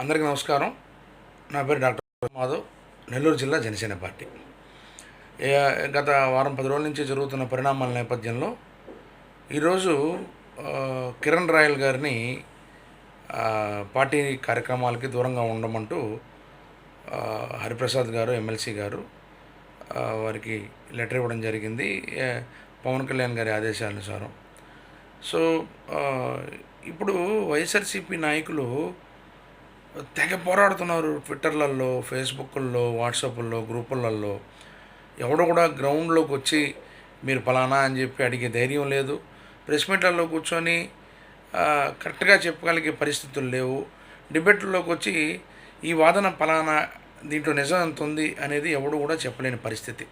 అందరికీ నమస్కారం. నా పేరు డాక్టర్ మాధవ్ నెల్లూరు జిల్లా జనసేన పార్టీ. గత వారం పది రోజుల నుంచి జరుగుతున్న పరిణామాల నేపథ్యంలో ఈరోజు కిరణ్ రాయల్ గారిని పార్టీ కార్యక్రమాలకి దూరంగా ఉండమంటూ హరిప్రసాద్ గారు ఎమ్మెల్సీ గారు వారికి లెటర్ ఇవ్వడం జరిగింది. పవన్ కళ్యాణ్ గారి ఆదేశానుసారం. సో ఇప్పుడు వైఎస్ఆర్సీపీ నాయకులు తెగ పోరాడుతున్నారు ట్విట్టర్లలో ఫేస్బుక్ల్లో వాట్సాప్ల్లో గ్రూపులలో. ఎవడో కూడా గ్రౌండ్లోకి వచ్చి మీరు ఫలానా అని చెప్పి అడిగే ధైర్యం లేదు. ప్రెస్ మీట్లలో కూర్చొని కరెక్ట్గా చెప్పగలిగే పరిస్థితులు లేవు. డిబేట్లలోకి వచ్చి ఈ వాదన ఫలానా దీంట్లో నిజం ఎంత ఉంది అనేది ఎవడు కూడా చెప్పలేని పరిస్థితి.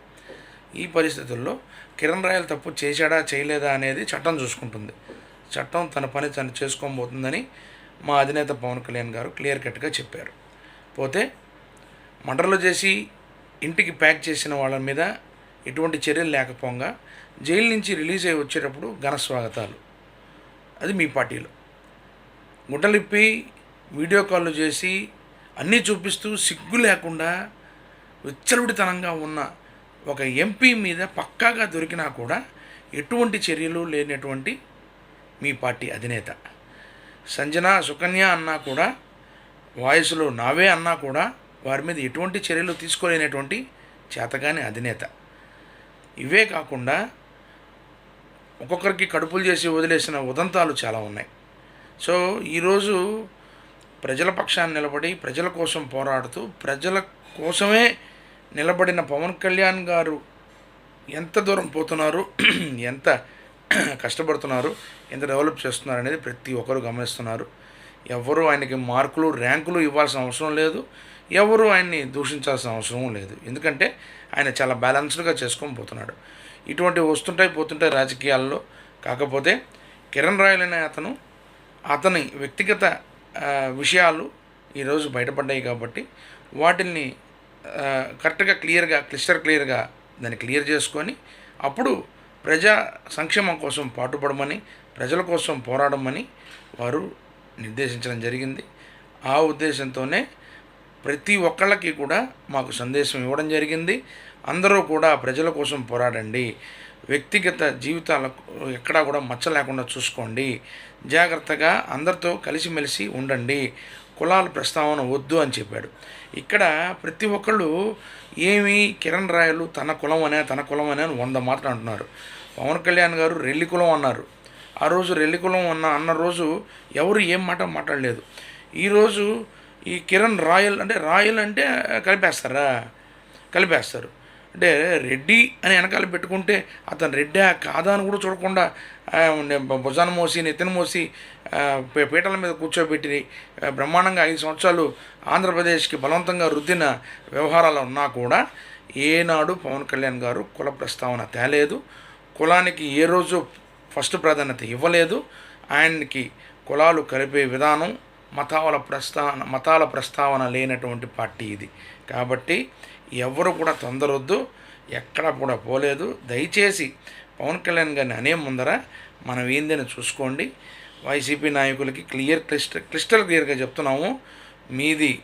ఈ పరిస్థితుల్లో కిరణ్ రాయల్ తప్పు చేశాడా చేయలేదా అనేది చట్టం చూసుకుంటుంది. చట్టం తన పని తను చేసుకోబోతుందని మా అధినేత పవన్ కళ్యాణ్ గారు క్లియర్ కట్గా చెప్పారు. పోతే మర్డర్లు చేసి ఇంటికి ప్యాక్ చేసిన వాళ్ళ మీద ఎటువంటి చర్యలు లేకపోగా జైలు నుంచి రిలీజ్ అయ్యి వచ్చేటప్పుడు ఘన స్వాగతాలు. అది మీ పార్టీలో. గుడ్డలిప్పి వీడియో కాల్లు చేసి అన్నీ చూపిస్తూ సిగ్గు లేకుండా విచ్చలవిడితనంగా ఉన్న ఒక ఎంపీ మీద పక్కాగా దొరికినా కూడా ఎటువంటి చర్యలు లేనటువంటి మీ పార్టీ అధినేత. సంజన సుకన్య అన్నా కూడా వాయిస్లో నావే అన్నా కూడా వారి మీద ఎటువంటి చర్యలు తీసుకోలేనటువంటి చేతగాని అధినేత. ఇవే కాకుండా ఒక్కొక్కరికి కడుపులు చేసి వదిలేసిన ఉదంతాలు చాలా ఉన్నాయి. సో ఈరోజు ప్రజల పక్షాన్ని నిలబడి ప్రజల కోసం పోరాడుతూ ప్రజల కోసమే నిలబడిన పవన్ కళ్యాణ్ గారు ఎంత దూరం పోతున్నారు ఎంత కష్టపడుతున్నారు ఎంత డెవలప్ చేస్తున్నారు అనేది ప్రతి ఒక్కరు గమనిస్తున్నారు. ఎవరు ఆయనకి మార్కులు ర్యాంకులు ఇవ్వాల్సిన అవసరం లేదు ఎవరు ఆయన్ని దూషించాల్సిన అవసరం లేదు. ఎందుకంటే ఆయన చాలా బ్యాలెన్స్డ్గా చేసుకొని పోతున్నాడు. ఇటువంటి వస్తుంటాయి పోతుంటాయి రాజకీయాల్లో. కాకపోతే కిరణ్ రాయల్ అనే అతను అతని వ్యక్తిగత విషయాలు ఈరోజు బయటపడ్డాయి కాబట్టి వాటిని కరెక్ట్గా క్లియర్గా క్లిస్టర్ క్లియర్గా దాన్ని క్లియర్ చేసుకొని అప్పుడు ప్రజా సంక్షేమం కోసం పాటుపడమని ప్రజల కోసం పోరాడమని వారు నిర్దేశించడం జరిగింది. ఆ ఉద్దేశంతోనే ప్రతి ఒక్కళ్ళకి కూడా మాకు సందేశం ఇవ్వడం జరిగింది. అందరూ కూడా ప్రజల కోసం పోరాడండి. వ్యక్తిగత జీవితాలకు ఎక్కడా కూడా మచ్చ లేకుండా చూసుకోండి. జాగ్రత్తగా అందరితో కలిసిమెలిసి ఉండండి. కులాల ప్రస్తావన వద్దు అని చెప్పాడు. ఇక్కడ ప్రతి ఒక్కళ్ళు ఏమి కిరణ్ రాయలు తన కులం అనే తన కులం అనే అని వంద మాటలు అంటున్నారు. పవన్ కళ్యాణ్ గారు రెల్లి కులం అన్నారు. ఆ రోజు రెల్లి కులం అన్న అన్న రోజు ఎవరు ఏం మాట మాట్లాడలేదు. ఈరోజు ఈ కిరణ్ రాయల్ అంటే రాయల్ అంటే కలిపేస్తారా? కలిపేస్తారు. అంటే రెడ్డి అని వెనకాల పెట్టుకుంటే అతను రెడ్డా కాదా అని కూడా చూడకుండా ఆ, భుజాన మోసి నెత్తిన మోసి పీటల మీద కూర్చోబెట్టి బ్రహ్మాండంగా ఐదు సంవత్సరాలు ఆంధ్రప్రదేశ్కి బలవంతంగా రుద్దిన వ్యవహారాలు ఉన్నా కూడా ఏనాడు పవన్ కళ్యాణ్ గారు కుల ప్రస్తావన తేలేదు. కులానికి ఏ రోజు ఫస్ట్ ప్రాధాన్యత ఇవ్వలేదు. ఆయనకి కులాలు కలిపే విధానం మతాల ప్రస్తావన మతాల ప్రస్తావన లేనటువంటి పార్టీ ఇది. కాబట్టి ఎవరు కూడా తొందరొద్దు ఎక్కడా కూడా పోలేదు. దయచేసి పవన్ కళ్యాణ్ గారిని అనే ముందర మనం ఏందని చూసుకోండి. వైసీపీ నాయకులకి క్లియర్ క్లిస్ట క్లిస్టల్ క్లియర్గా చెప్తున్నాము. మీది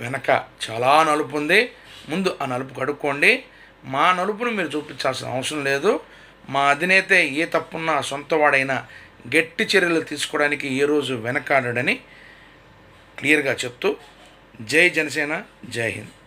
వెనక చాలా నలుపు ఉంది. ముందు ఆ నలుపు కడుక్కోండి మా నలుపును మీరు చూపించాల్సిన అవసరం లేదు. మా అధినేత ఏ తప్పున్నా సొంతవాడైనా గట్టి చర్యలు తీసుకోవడానికి ఏ రోజు వెనకాడని క్లియర్గా చెప్తూ జై జనసేన జై హింద్.